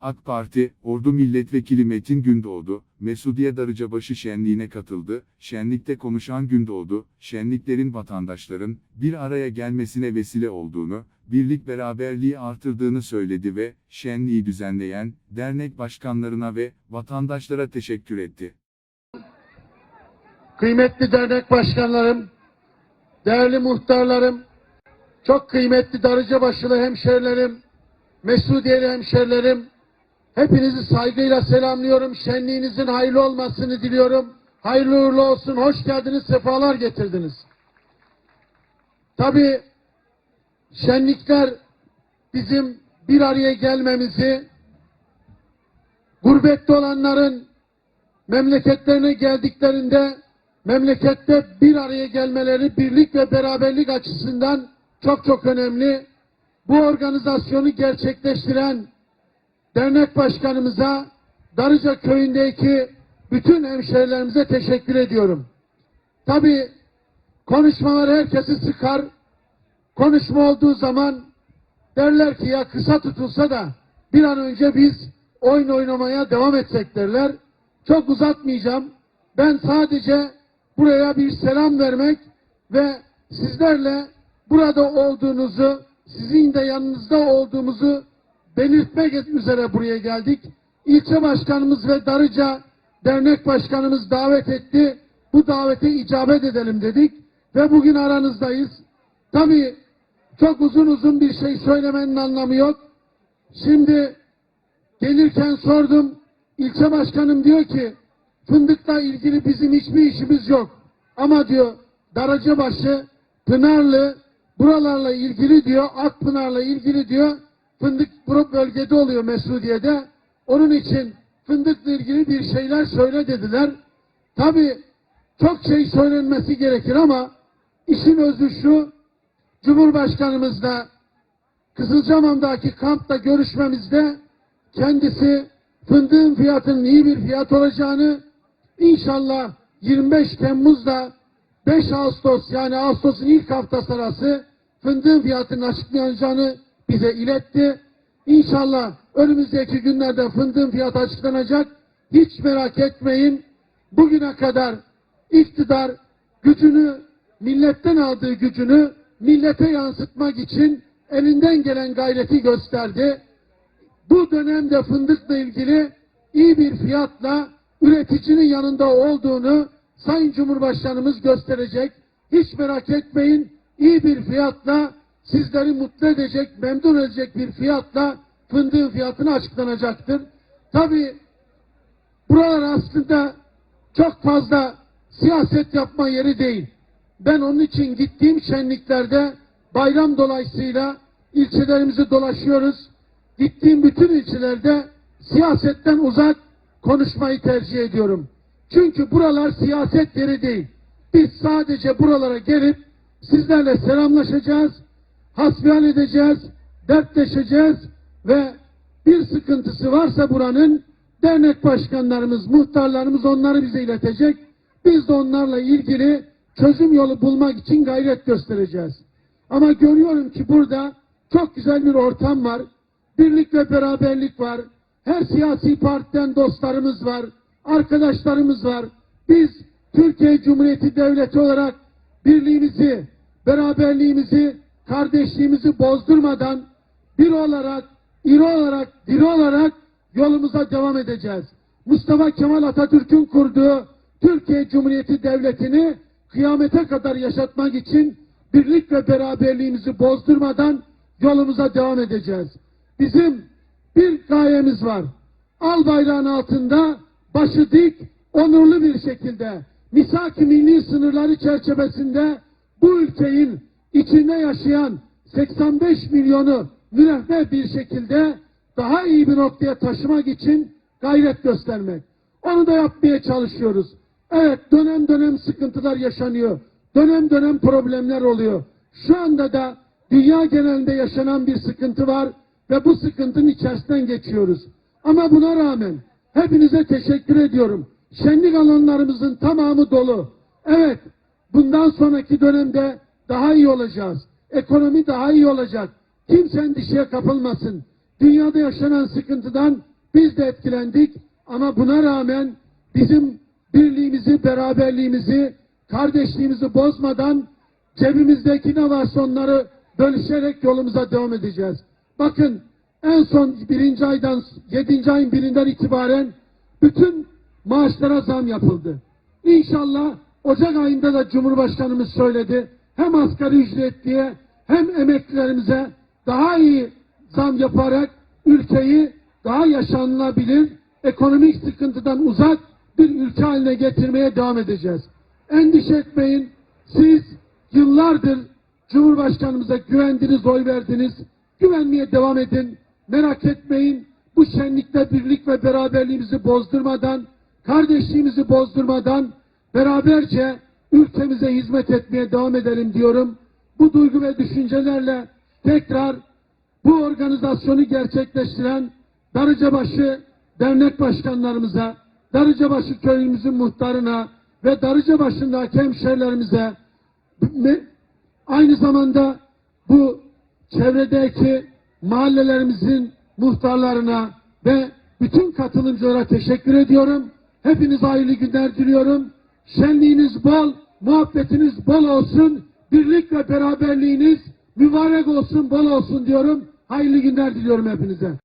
AK Parti, Ordu Milletvekili Metin Gündoğdu, Mesudiye Darıcabaşı şenliğine katıldı. Şenlikte konuşan Gündoğdu, şenliklerin vatandaşların bir araya gelmesine vesile olduğunu, birlik beraberliği artırdığını söyledi ve şenliği düzenleyen dernek başkanlarına ve vatandaşlara teşekkür etti. kıymetli dernek başkanlarım, değerli muhtarlarım, çok kıymetli Darıcabaşılı hemşerilerim, Mesudiyeli hemşerilerim, hepinizi saygıyla selamlıyorum. Şenliğinizin hayırlı olmasını diliyorum. Hayırlı uğurlu olsun, hoş geldiniz, sefalar getirdiniz. Tabii şenlikler bizim bir araya gelmemizi, gurbette olanların memleketlerine geldiklerinde memlekette bir araya gelmeleri birlik ve beraberlik açısından çok çok önemli. Bu organizasyonu gerçekleştiren dernek başkanımıza, Darıca köyündeki bütün hemşehrilerimize teşekkür ediyorum. Tabii konuşmalar herkesi sıkar. Konuşma olduğu zaman derler ki ya kısa tutulsa da bir an önce biz oyun oynamaya devam etsek derler. Çok uzatmayacağım. Ben sadece buraya bir selam vermek ve sizlerle burada olduğunuzu, sizin de yanınızda olduğumuzu belirtmek üzere buraya geldik. İlçe başkanımız ve Darıca dernek başkanımız davet etti. Bu davete icabet edelim dedik ve bugün aranızdayız. Tabii çok uzun uzun bir şey söylemenin anlamı yok. Şimdi gelirken sordum. İlçe başkanım diyor ki fındıkla ilgili bizim hiçbir işimiz yok. Ama diyor Daracıbaşı, Pınarlı buralarla ilgili diyor Akpınar'la ilgili diyor fındık bu bölgede oluyor Mesudiye'de. Onun için fındıkla ilgili bir şeyler söyle dediler. Tabi çok şey söylenmesi gerekir ama işin özü şu Cumhurbaşkanımızla Kızılcamam'daki kampta görüşmemizde kendisi fındığın fiyatının iyi bir fiyat olacağını inşallah 25 Temmuz'da 5 Ağustos yani Ağustos'un ilk haftası arası fındığın fiyatının açıklanacağını bize iletti. İnşallah önümüzdeki günlerde fındığın fiyatı açıklanacak. Hiç merak etmeyin. Bugüne kadar iktidar gücünü milletten aldığı gücünü millete yansıtmak için elinden gelen gayreti gösterdi. Bu dönemde fındıkla ilgili iyi bir fiyatla üreticinin yanında olduğunu Sayın Cumhurbaşkanımız gösterecek. Hiç merak etmeyin. iyi bir fiyatla sizleri mutlu edecek, memnun edecek bir fiyatla fındığın fiyatını açıklanacaktır. Tabii buralar aslında çok fazla siyaset yapma yeri değil. Ben onun için gittiğim şenliklerde bayram dolayısıyla ilçelerimizi dolaşıyoruz. Gittiğim bütün ilçelerde siyasetten uzak konuşmayı tercih ediyorum. Çünkü buralar siyaset yeri değil. Biz sadece buralara gelip sizlerle selamlaşacağız, hasbihal edeceğiz, dertleşeceğiz ve bir sıkıntısı varsa buranın dernek başkanlarımız, muhtarlarımız onları bize iletecek. Biz de onlarla ilgili çözüm yolu bulmak için gayret göstereceğiz. Ama görüyorum ki burada çok güzel bir ortam var. Birlik ve beraberlik var. Her siyasi partiden dostlarımız var. Arkadaşlarımız var. Biz Türkiye Cumhuriyeti Devleti olarak birliğimizi, beraberliğimizi, kardeşliğimizi bozdurmadan bir olarak, iri olarak, diri olarak yolumuza devam edeceğiz. Mustafa Kemal Atatürk'ün kurduğu Türkiye Cumhuriyeti Devleti'ni kıyamete kadar yaşatmak için birlik ve beraberliğimizi bozdurmadan yolumuza devam edeceğiz. Bizim bir gayemiz var. Al bayrağın altında başı dik, onurlu bir şekilde misak-ı milli sınırları çerçevesinde bu ülkenin içinde yaşayan 85 milyonu müreffeh bir şekilde daha iyi bir noktaya taşımak için gayret göstermek. Onu da yapmaya çalışıyoruz. Evet dönem dönem sıkıntılar yaşanıyor. Dönem dönem problemler oluyor. Şu anda da dünya genelinde yaşanan bir sıkıntı var ve bu sıkıntının içerisinden geçiyoruz. Ama buna rağmen hepinize teşekkür ediyorum. Şenlik alanlarımızın tamamı dolu. Evet bundan sonraki dönemde daha iyi olacağız. Ekonomi daha iyi olacak. Kimse endişeye kapılmasın. Dünyada yaşanan sıkıntıdan biz de etkilendik ama buna rağmen bizim birliğimizi, beraberliğimizi, kardeşliğimizi bozmadan cebimizdeki ne varsa onları bölüşerek yolumuza devam edeceğiz. Bakın en son birinci aydan, yedinci ayın birinden itibaren bütün maaşlara zam yapıldı. İnşallah Ocak ayında da Cumhurbaşkanımız söyledi. Hem asgari ücretliye hem emeklilerimize daha iyi zam yaparak ülkeyi daha yaşanılabilir, ekonomik sıkıntıdan uzak bir ülke haline getirmeye devam edeceğiz. Endişe etmeyin. Siz yıllardır Cumhurbaşkanımıza güvendiniz, oy verdiniz. Güvenmeye devam edin. Merak etmeyin. Bu şenlikte birlik ve beraberliğimizi bozdurmadan, kardeşliğimizi bozdurmadan beraberce ülkemize hizmet etmeye devam edelim diyorum. Bu duygu ve düşüncelerle tekrar bu organizasyonu gerçekleştiren Darıcabaşı dernek başkanlarımıza, Darıcabaşı köyümüzün muhtarına ve Darıcabaşı'ndaki hemşehrilerimize aynı zamanda bu çevredeki mahallelerimizin muhtarlarına ve bütün katılımcılara teşekkür ediyorum. Hepinize hayırlı günler diliyorum. Şenliğiniz bol, muhabbetiniz bol olsun. Birlik ve beraberliğiniz mübarek olsun, bol olsun diyorum. Hayırlı günler diliyorum hepinize.